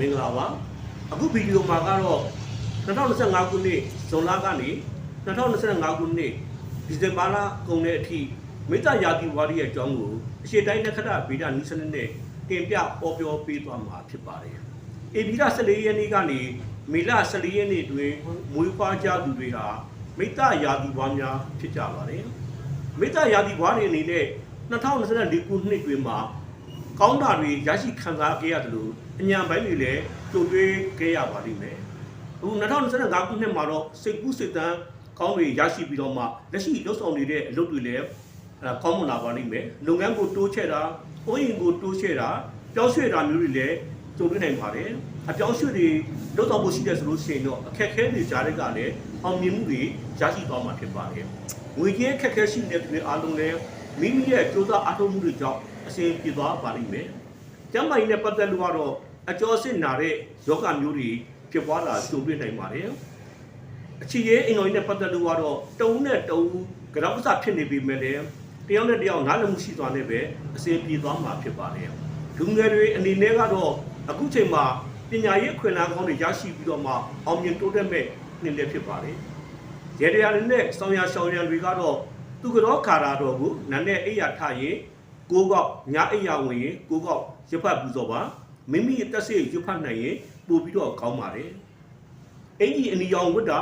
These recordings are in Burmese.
မင်္ဂလာပါအခုဗီဒီယိုမှာကတော့2025ခုနှစ်ဇွန်လကနေ2025ခုနှစ်ဒီဇင်ဘာလကုန်တဲ့အထိမိတ္တရာသီဝါဒီရဲ့အကြောင်းကိုအရှိတိုင်းနက္ခတဗေဒနီးစနစ်နဲ့တင်ပြပေါ်ပြောပေးသွားမှာဖြစ်ပါတယ်။ဧပြီလ14ရက်နေ့ကနေမေလ14ရက်နေ့တွင်မွေးဖွားကြသူတွေဟာမိတ္တရာသီဝါများဖြစ်ကြပါတယ်။မိတ္တရာသီဝါတွေအနေနဲ့2024ခုနှစ်တွင်မှာ ကောင်းတာတွေရရှိခံစားခဲ့ရတယ်လို့အညာပိုင်းတွေလည်းကြုံတွေ့ခဲ့ရပါလိမ့်မယ်။အခု2025ခုနှစ်မှာတော့စိတ်ကူးစိတ်တမ်းကောင်းတွေရရှိပြီးတော့မှလက်ရှိလှုပ်ဆောင်နေတဲ့အလုပ်တွေလည်းအဲကောင်းမွန်လာပါလိမ့်မယ်။လုပ်ငန်းကိုတိုးချဲ့တာ၊အိုးရင်ကိုတိုးချဲ့တာ၊ပြောင်းရွှေ့တာမျိုးတွေလည်းကြုံတွေ့နိုင်ပါတယ်။အပြောင်းရွှေ့တွေလုပ်တော့ဖို့ရှိတယ်ဆိုလို့ရှိရင်တော့အခက်အခဲတွေကြားတွေကလည်းအောင်မြင်မှုတွေရရှိသွားမှာဖြစ်ပါတယ်။ငွေကြေးအခက်အခဲရှိနေတဲ့သူတွေအားလုံးလည်း မိမိရဲ့ကြိုးစားအားထုတ်မှုတွေကြောင့်အဆင်ပြေသွားပါလိမ့်မယ်။ကျမ်းမာရေးနဲ့ပတ်သက်လို့ကတော့အကျော်စစ်နာတဲ့ယောဂမျိုးတွေဖြစ်ပွားလာကြုံတွေ့နိုင်ပါတယ်။အချီရဲအင်တော်ကြီးနဲ့ပတ်သက်လို့ကတော့တဦးနဲ့တဦးကြောက်ကစားဖြစ်နေပြီမဲ့လည်းတယောက်နဲ့တယောက်နားလည်မှုရှိသွားနေပဲအဆင်ပြေသွားမှာဖြစ်ပါတယ်။လူငယ်တွေအနေနဲ့ကတော့အခုချိန်မှာပညာရေးအခွင့်အလမ်းကောင်းတွေရရှိပြီးတော့မှအောင်မြင်တိုးတက်မဲ့နှစ်လည်းဖြစ်ပါတယ်။ရေတရာတွေနဲ့ဆောင်ရရှောင်းရံတွေကတော့ သူကတော့ခါရာတော်ကိုနာနဲ့အိယာထရင်ကိုကောက်ညအိယာဝင်ရင်ကိုကောက်ရဖတ်ပူဇော်ပါမိမိရဲ့တက်စိတ်ရဖတ်နိုင်ရင်ပို့ပြီးတော့ကောင်းပါတယ်အင်ကြီးအနီရောင်ဝတ်တာ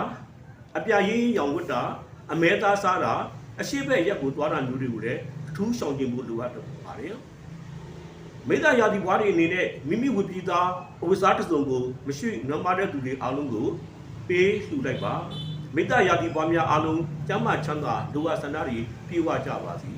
အပြရင်းရောင်ဝတ်တာအမဲသားစားတာအရှိဘက်ရက်ကိုသွားတာမျိုးတွေကိုလည်းအထူးရှောင်ကျင်ဖို့လိုအပ်တယ်ပါတယ်မိသားရာဒီဘွားတွေအနေနဲ့မိမိဝတ်ပြီးသားအဝိစားတစ်စုံကိုမရှိနမတဲ့သူတွေအားလုံးကိုပေးလှူလိုက်ပါ မေတ္တာရာသီပွားများအားလုံးကျမ်းမာချမ်းသာဒုဝဆန္ဒတွေပြည့်ဝကြပါစေ